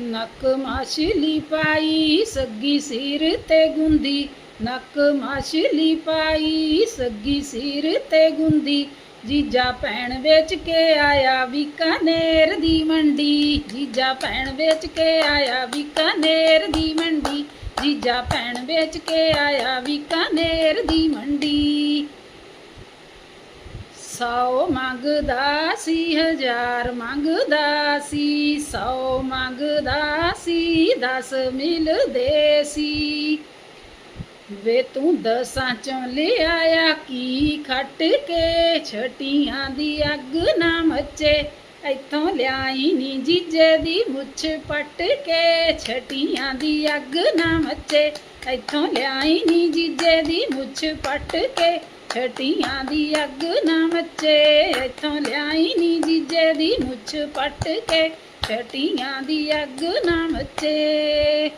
ਨੱਕ ਮਾਛਲੀ ਪਾਈ, ਸੱਗੀ ਸਿਰ ਤੇ ਗੁੰਦੀ। ਨੱਕ ਮਾਛਲੀ ਪਾਈ, ਸੱਗੀ ਸਿਰ ਤੇ ਗੁੰਦੀ। ਜੀਜਾ ਭੈਣ ਵੇਚ ਕੇ ਆਇਆ ਬੀਕਾਨੇਰ ਦੀ ਮੰਡੀ। ਜੀਜਾ ਭੈਣ ਵੇਚ ਕੇ ਆਇਆ ਬੀਕਾਨੇਰ ਦੀ ਮੰਡੀ। ਜੀਜਾ ਭੈਣ ਵੇਚ ਕੇ ਆਇਆ ਬੀਕਾਨੇਰ ਦੀ ਮੰਡੀ। ਸੌ ਮੰਗਦਾ ਸੀ, ਹਜ਼ਾਰ ਮੰਗਦਾ ਸੀ, ਸੌ ਮੰਗਦਾ ਸੀ, ਦਸ ਮਿਲਦੇ ਸੀ। ਵੇ ਤੂੰ ਦਸਾਂ ਚੋਂ ਲਿਆਇਆ ਕੀ ਖੱਟ ਕੇ, ਛਟੀਆਂ ਦੀ ਅੱਗ ਨਾ ਮੱਚੇ, ਇੱਥੋਂ ਲਿਆਈ ਨੀ ਜੀਜੇ ਦੀ ਮੁੱਛ ਪੱਟ ਕੇ, ਛਟੀਆਂ ਦੀ ਅੱਗ ਨਾ ਮੱਚੇ, ਇੱਥੋਂ ਲਿਆਈ ਨੀ ਜੀਜੇ ਦੀ ਮੁੱਛ ਪੱਟ ਕੇ ਛਟੀਆਂ ਦੀ ਅੱਗ ਨਾ ਮੱਚੇ, ਇੱਥੋਂ ਲਿਆਈ ਨੀ ਜੀਜੇ ਦੀ ਮੁੱਛ ਪੱਟ ਕੇ। ਛਟੀਆਂ ਦੀ ਅੱਗ ਨਾ ਮੱਚੇ।